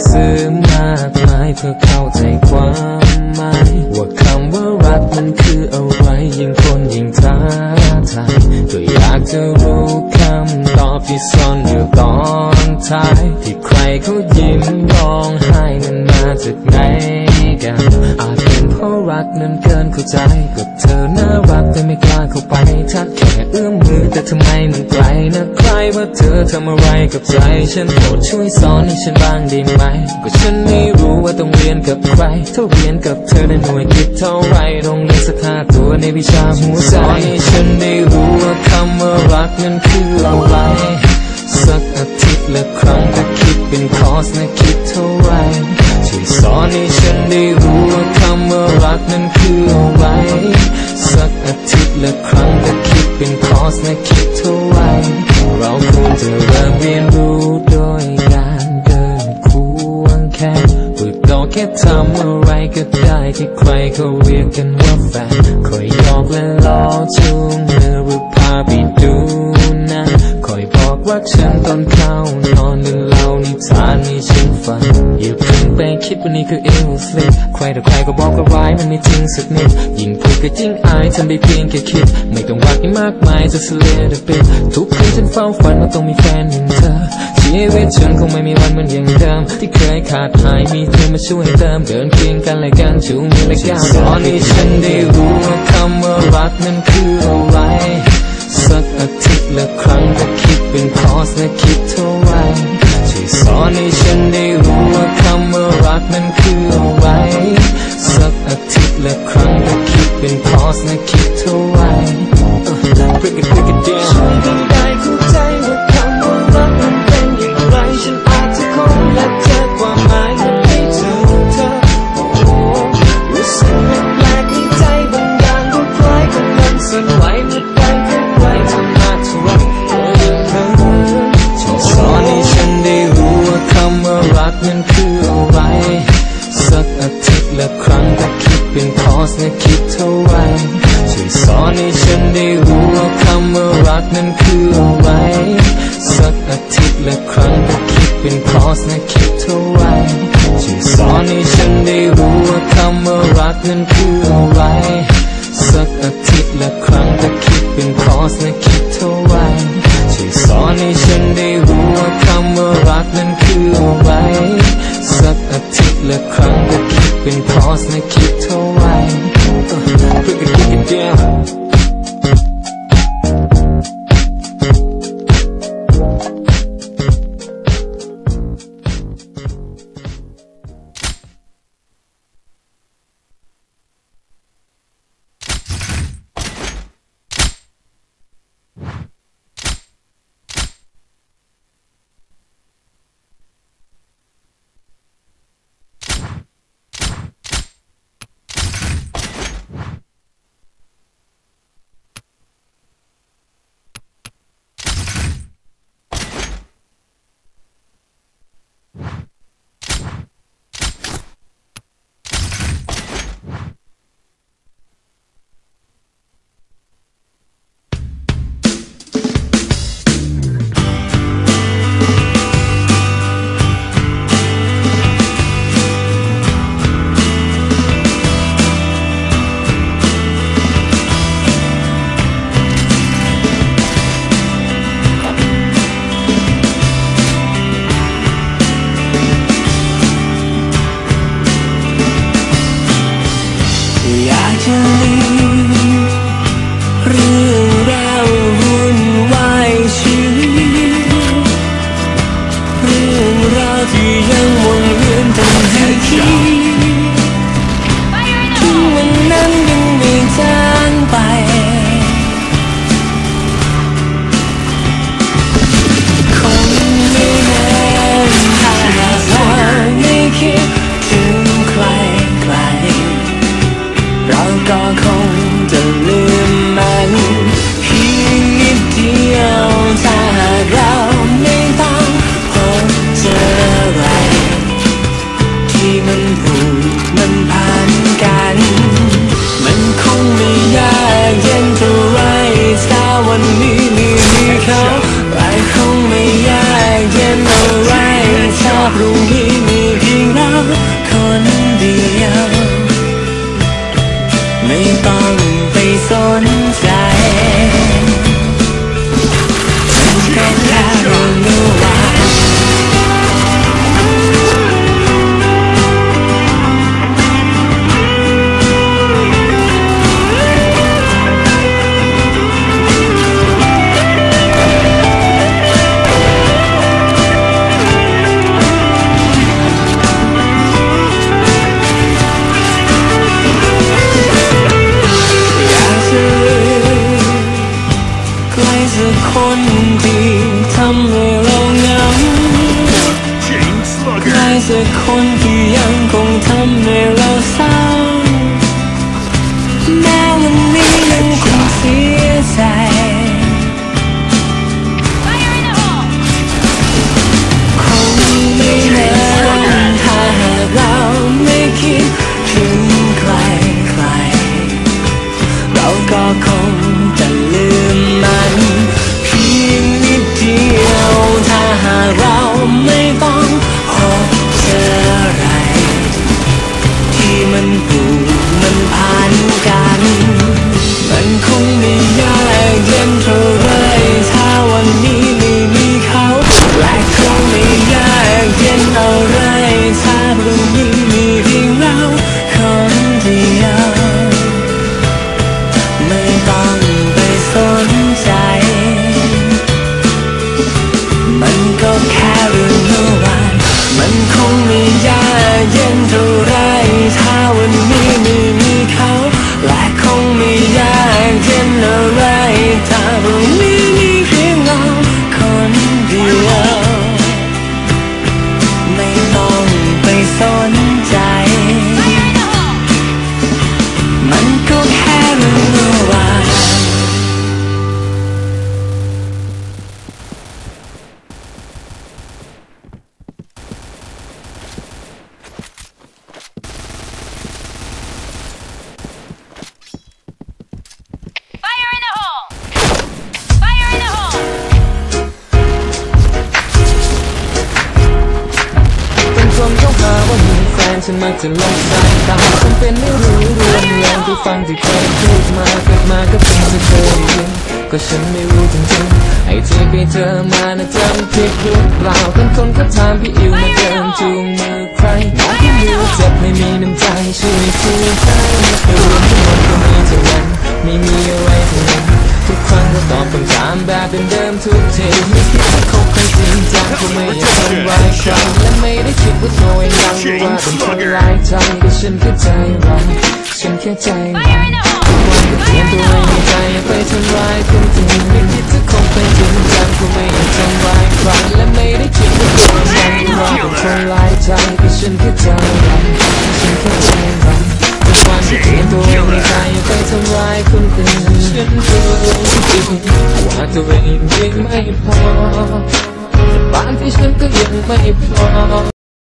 dances. อนอยู่ตอนท้ายที่ใครเขายิ้มร้องไห้นั้นมาจากไหนกัน อาจเป็นเพราะรักนั้นเกินเข้าใจกับเธอน่ารักแต่ไม่กล้าเข้าไปทักแค่เอื้อมมือแต่ทำไมมันไกลนะใครว่าเธอทำอะไรกับใจฉันโปรดช่วยสอนให้ฉันบ้างได้ไหม ก็ฉันไม่รู้ว่าต้องเรียนกับใครถ้าเรียนกับเธอในหน่วยกิจเท่าไรต้องเรียนสักห้าตัวในวิชาหัวใจให้ฉันได้รู้ว่าคำว่ารักนั้นคืออะไร สักอาทิตย์ละครั้งถ้าคิดเป็นคอร์สนะคิดเท่าไหรช่วยสอนให้ฉันได้รู้ว่าคำว่ารักนั้นคืออะไรสักอาทิตย์ละครั้งถ้าคิดเป็นคอร์สนะคิดเท่าไหรเราควรจะเริ่มเรียนรู้โดยการเดินควงแขนฝึกเราแค่ทำอะไรก็ได้ที่ใครเขาเรียกกันว่าแฟนคอยหยอกและล้อจูงมือหรือพาไปดู อยบอกว่าฉันตอนเข้านอนหรือเล่านิทานให้ฉันฟังอย่าเพิ่งไปคิดว่านี่คือเอลสลิใครแต่อใครก็บอกก็ร้ายมันไม่จริงสักนิดยิ่งพูดก็ยิ่งอายทำได้เพียงแค่คิด ไม่ต้องรักให้มากมายจะเสียดเป็นทุกคืนฉันเฝ้าฝันว่าต้องมีแฟนอย่างเธอชีวิตฉันคงไม่มีวันเหมือนอย่างเดิมที่เคยขาดหายมีเธอมาช่วยเติมเดินเคียงกันและกันชูมือและก้าวสอนให้ฉันได้รู้ว่าคำว่ารักนั้นคืออะไรสักอาทิตย์ละครั้งถ้าคิด เป็นคอร์สและคิดเท่าไหรช่วยสอนให้ฉันได้รู้ว่าคำว่ารักนั้นคืออะไรสักอาทิตย์ละครั้งถ้าคิดเป็นคอร์สและคิดเท่าไหร Break it break it down ช่วยกันได้เข้าใจว่าคำว่า ละครั้งถ้าคิดเป็นคอร์สนะคิดเท่าไรช่วยสอนให้ฉันได้รู้ว่าคำว่ารักนั้นคืออะไรสักอาทิตย์ละครั้งถ้าคิดเป็นคอร์สนะคิดเท่าไรช่วยสอนให้ฉันได้รู้ว่าคำว่ารักนั้นคืออะไรสักอาทิตย์ละครั้งถ้าคิดเป็นคอร์สนะคิดเท่าไรช่วยสอนให้ฉันได้รู้ว่าคำว่ารักนั้นคืออะไรสักอาทิตย์ละครั้ง เป็นคอร์สนะคิดเท่าไหร Uh, break it, break it down. 天 สักคนที่ยังคงทำให้เราเศร้าแม้วันนี้ยังคงเสียใจ ฉันมักจะลงสายตาฉันเป็นไม่รู้เรื่องอย่างที่ฟังที่เคยพูดมาเกิดมาก็เพิ่งจะเคยได้ยินก็ฉันไม่รู้จริงๆไอ้ที่ไปเจอมานะจำผิดหรือเปล่าเป็นคนก็ถามพี่อิวมาเดินจูงมือใครน้องพี่มิวเจ็บไม่มีน้ำใจช่วยพูดให้ไม่รวมทั้งหมดก็มีเท่านั้นไม่มีอะไรทั้งนั้นทุกครั้งก็ตอบคำถามแบบเดิมๆทุกทีไม่คิดจะคบใครจริงจังก็ไม่อยากทำร้ายใครและไม่ได้คิดว่าตัวเองยังรู้ว่าเป็นายใจก็ฉันแค่ใจร้อนฉันแค่ใจร้อนทุกวันก็เตรียมตัวเองใจไปทำร้ายคนที่ไม่คิดจะคงไปถึงจังก็ไม่อยากทำร้ายใครและไม่ได้คิดว่าตัวฉันร้อนเป็ลายใจก็ฉันแค่ใจร้อนฉันแค่ใจร้อนทุกวันก็เตรียมตัวเองใจไปทำร้ายคนอื่นฉันรู้จริงว่าตัวเองยังไม่พอบางที่ฉันก็ยังไม่พอ